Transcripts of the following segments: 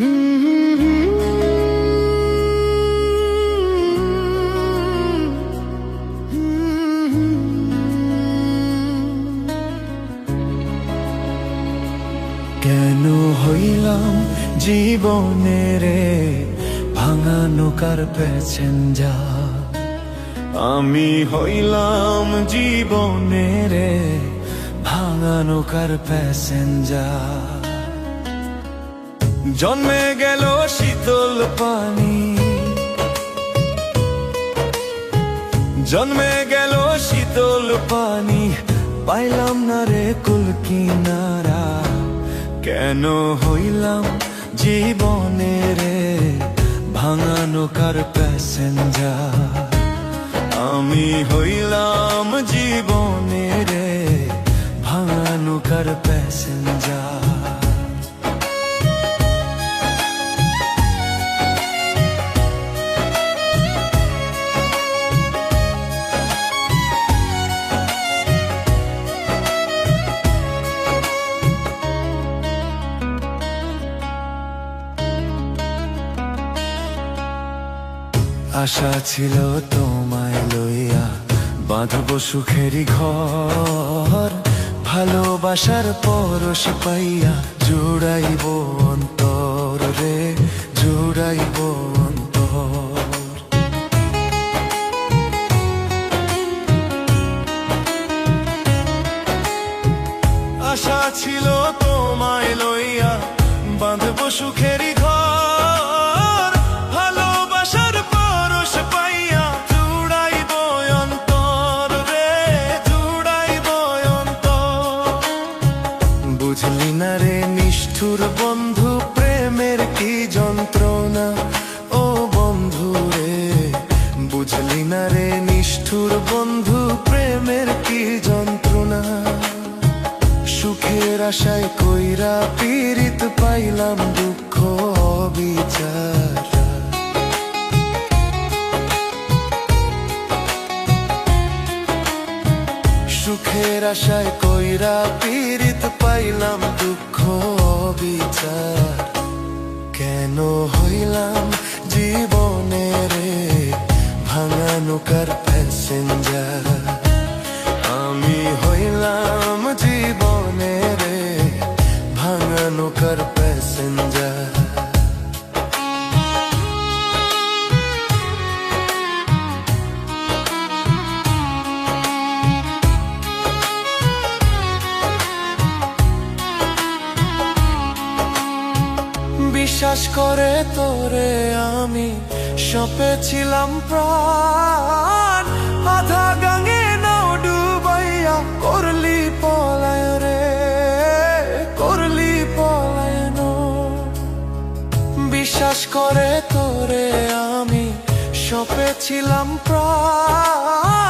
কেন হইলাম জীবনের ভাঙা নৌকার প্যাসেঞ্জার? আমি হইলাম জীবনের ভাঙা নৌকার প্যাসেঞ্জার। জন্মে গেল শীতল পানি। জন্মে গেল শীতল পানি, পাইলাম না রে কুল কিনারা। কেন হইলাম জীবনের ভাঙা নৌকার প্যাসেঞ্জার? আমি হইলাম জীবনের ভাঙা নৌকার প্যাসেঞ্জার। আশা ছিল তোমায় লইয়া বাঁধব সুখেরই ঘর। ভালোবাসার পরশ পাইয়া জুড়াইব অন্তর রে, জুড়াইব আশা ছিল তোমায় লইয়া বাঁধব সুখেরই বুঝলি না রে, নিষ্ঠুর বন্ধু, প্রেমের কি যন্ত্রণা? ও বন্ধু রে, বুঝলি না রে, নিষ্ঠুর বন্ধু, প্রেমের কি যন্ত্রণা? সুখের আশায় কইরা পীড়িত পাইলাম দুঃখ বিচার সুখের আশায় কইরা পীড়িত পাইলাম দুঃখ বিচার কেন হইলাম জীবনের ভাঙা নৌকার প্যাসেঞ্জার সপেছিলাম ছিলাম আধা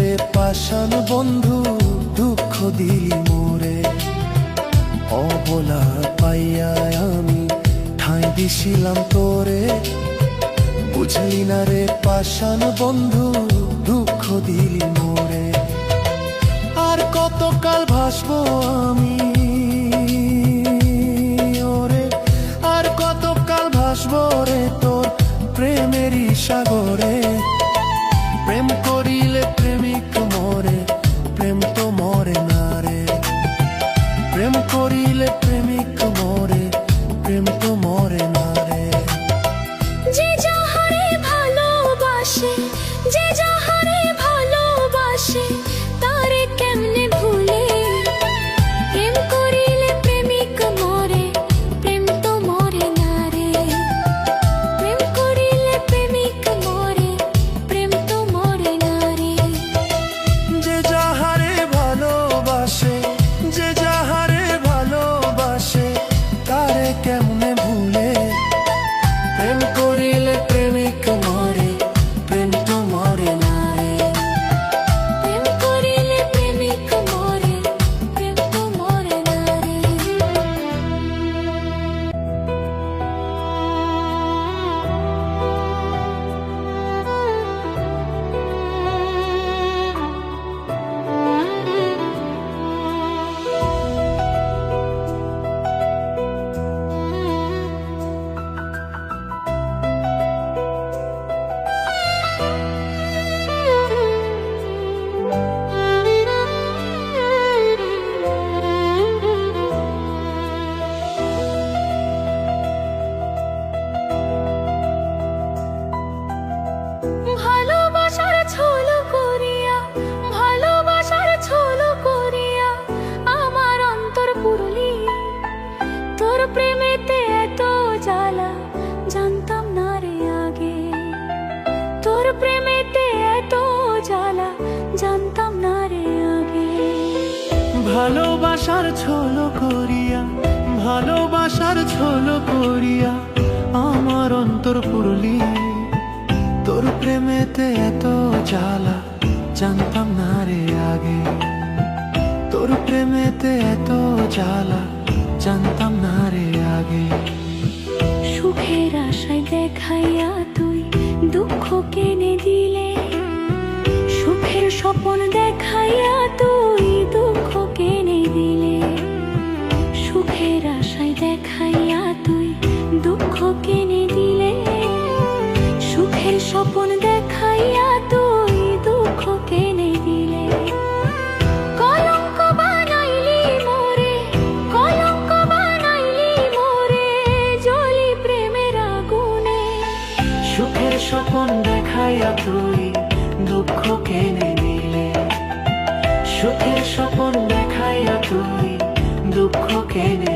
রে পাশাল বন্ধু দুঃখ দিলি মোরে। অবলা পাইয়া আমি ঠাঁই দিছিলাম তোরে। বুঝলি না রে পাশাল বন্ধু দুঃখ দিলি মোরে। আর কতকাল ভাসবো আমি? ওরে, আর কতকাল ভাসবো রে তোর প্রেমেরই সাগরে? আশার ছোল করিয়া, ভালোবাসার ছোল করিয়া আমার অন্তর পুরলি। তোর প্রেমেতে এত জ্বালা, জানতাম না রে আগে। তোর প্রেমেতে এত জ্বালা, জানতাম না রে আগে। সুখের আশায় দেখাইয়া তুই দুঃখ কেনে দিলে, সুখের স্বপন দেখ Amen.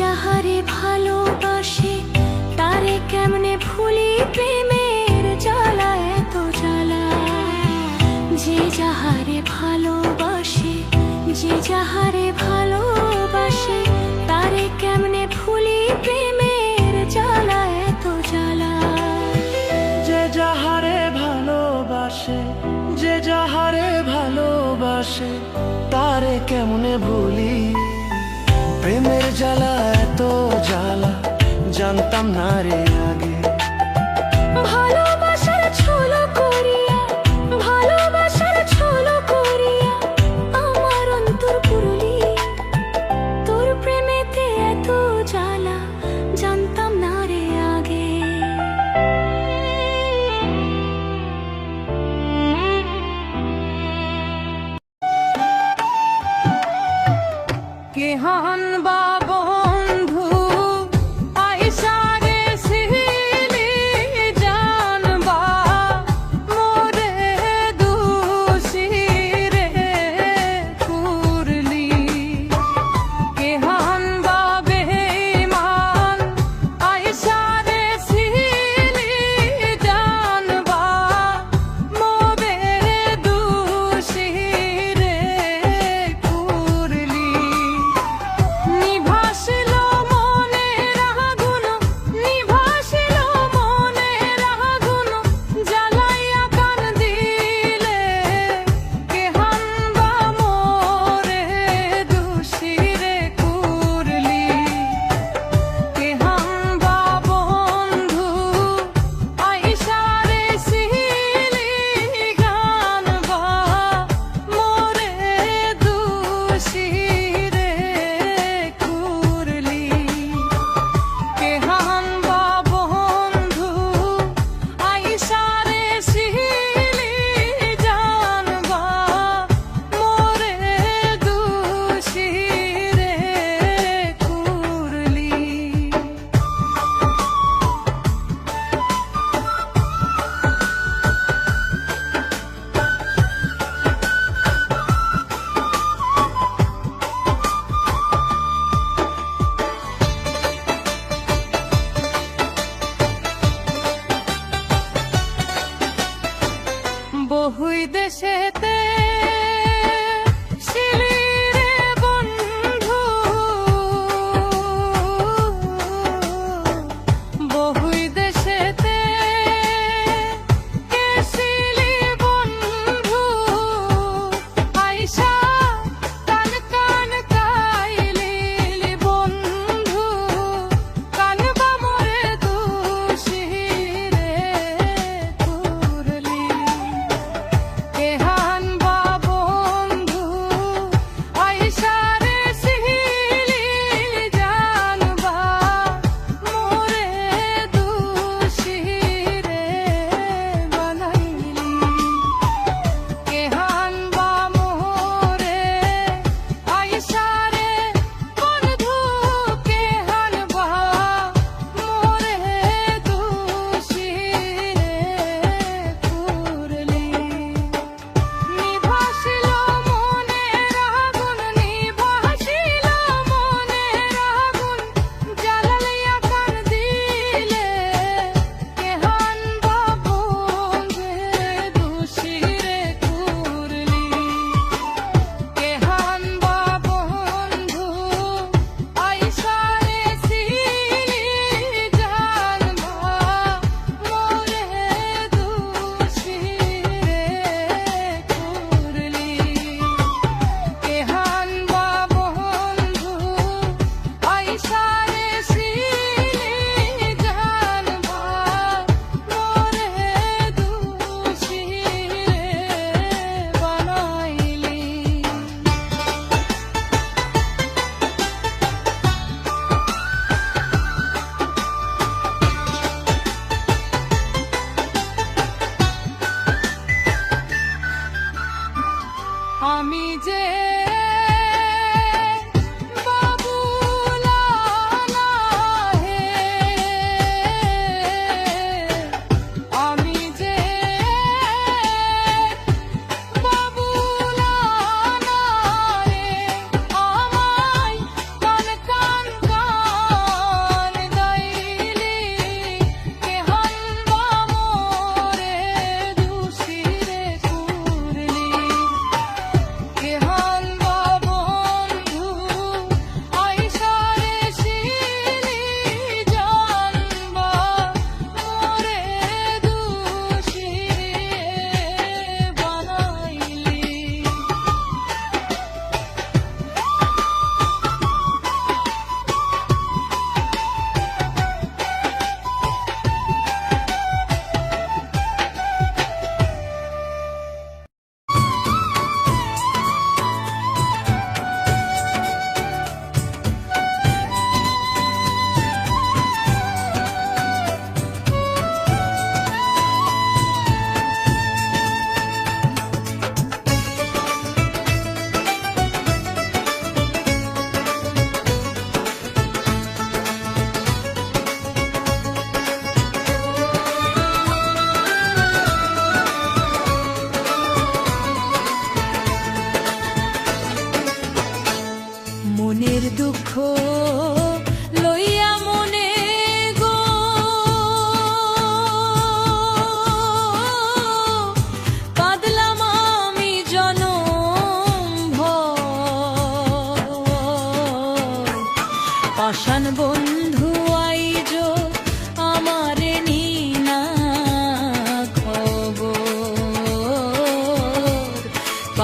हरे भा জানতাম না রে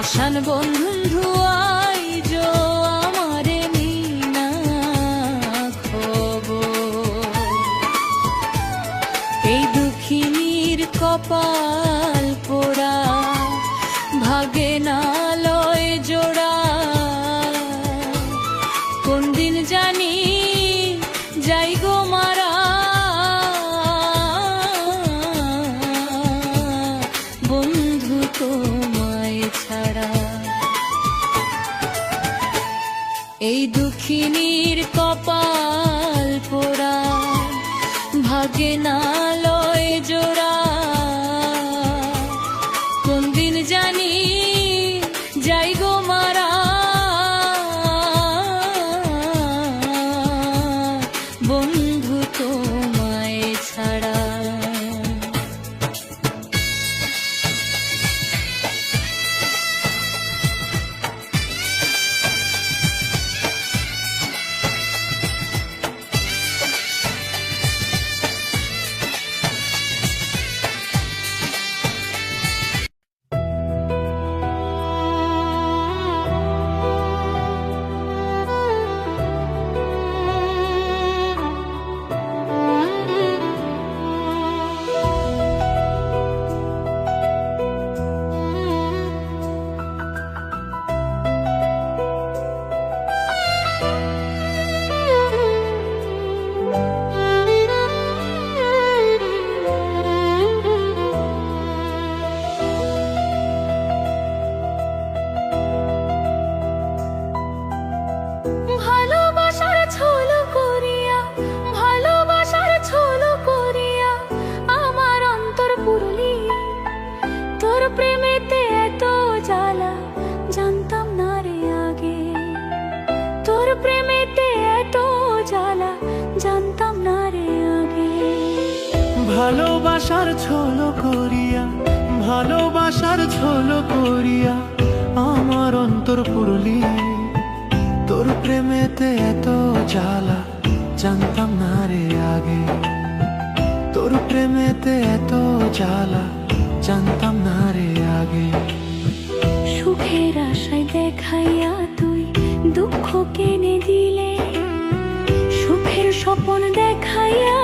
আমার শান বন্ধু ভাগে না লয় জোড়া ভালোবাসার ছলো করিয়া, ভালোবাসার ছলো করিয়া, আমার অন্তর পুরলি। তোর প্রেমেতে এত জ্বালা, জানতাম না রে আগে। তোর প্রেমেতে এত জ্বালা, জানতাম না রে আগে। সুখের আশায় দেখাইয়া তুই দুঃখ কেনে দিলে। সুখের স্বপন দেখাইয়া